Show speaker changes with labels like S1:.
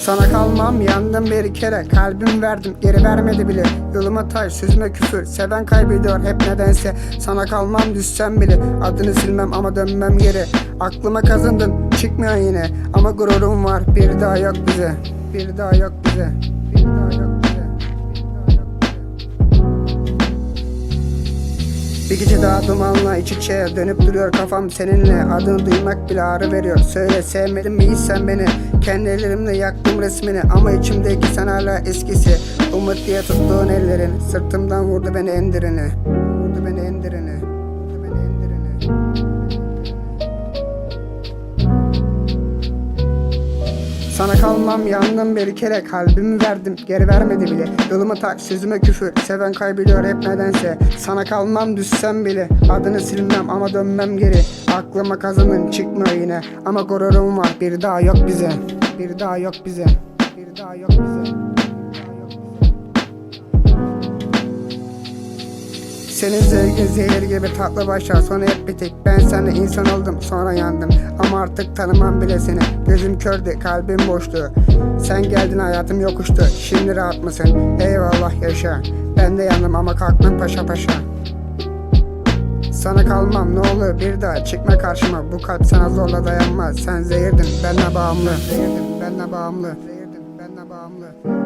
S1: Sana kalmam yandım bir kere. Kalbim verdim geri vermedi bile. Yoluma taş sözüme küfür. Seven kaybediyor hep nedense. Sana kalmam düşsem bile. Adını silmem ama dönmem geri Aklıma kazındın çıkmıyor yine. Ama gururum var bir daha yok bize. Bir daha yok bize Bir gece daha dumanla iç içe dönüp duruyor kafam seninle. Adını duymak bile ağrı veriyor. Söyle sevmedin mi sen beni? Kendi ellerimle yaktım resmini Ama içimdeki sen hala eskisi. Umut diye tuttuğun ellerin Sırtımdan vurdu beni endirini Vurdu beni endirini Sana kalmam yandım bir kere kalbimi verdim geri vermedi bile. Yoluma tak sözüme küfür seven kaybediyor hep nedense. Sana kalmam düşsem bile adını silmem ama dönmem geri. Aklıma kazanın çıkmıyor yine. Ama gururum var bir daha yok bize. Bir daha yok bize. Bir daha yok bize Senin sevgin zehir gibi tatlı başlar sonra hep bitik Ben seninle insan oldum sonra yandım. Ama artık tanımam bile seni. Gözüm kördü kalbim boştu. Sen geldin hayatım yokuştu. Şimdi rahat mısın? Eyvallah yaşa. Ben de yandım ama kalktım paşa paşa. Sana kalmam ne olur bir daha çıkma karşıma. Bu kalp sana zorla dayanmaz. Sen zehirdin benle bağımlı. Zehirdin benle bağımlı. Zehirdin benle bağımlı